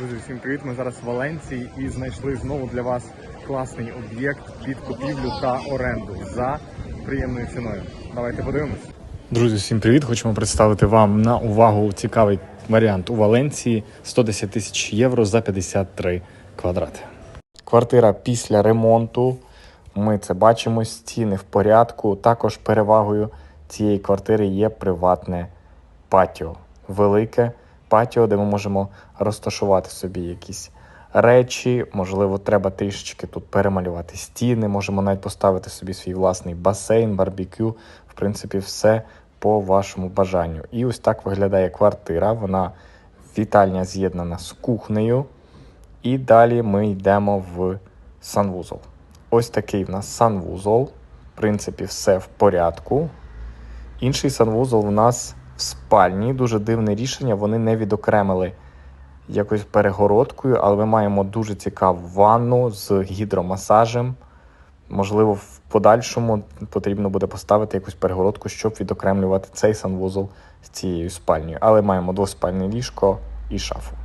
Друзі, всім привіт! Ми зараз в Валенції і знайшли знову для вас класний об'єкт під купівлю та оренду за приємною ціною. Давайте подивимось. Друзі, всім привіт! Хочемо представити вам на увагу цікавий варіант у Валенції 110 тисяч євро за 53 квадрати. Квартира після ремонту. Ми це бачимо, стіни в порядку. Також перевагою цієї квартири є приватне патіо. Велике патіо, де ми можемо розташувати собі якісь речі. Можливо, треба трішечки тут перемалювати стіни. Можемо навіть поставити собі свій власний басейн, барбекю. В принципі, все по вашому бажанню. І ось так виглядає квартира. Вона вітальня з'єднана з кухнею. І далі ми йдемо в санвузол. Ось такий в нас санвузол. В принципі, все в порядку. Інший санвузол у нас в спальні. Дуже дивне рішення. Вони не відокремили якось перегородкою, але ми маємо дуже цікаву ванну з гідромасажем. Можливо, в подальшому потрібно буде поставити якусь перегородку, щоб відокремлювати цей санвузол з цією спальнею. Але маємо двоспальне ліжко і шафу.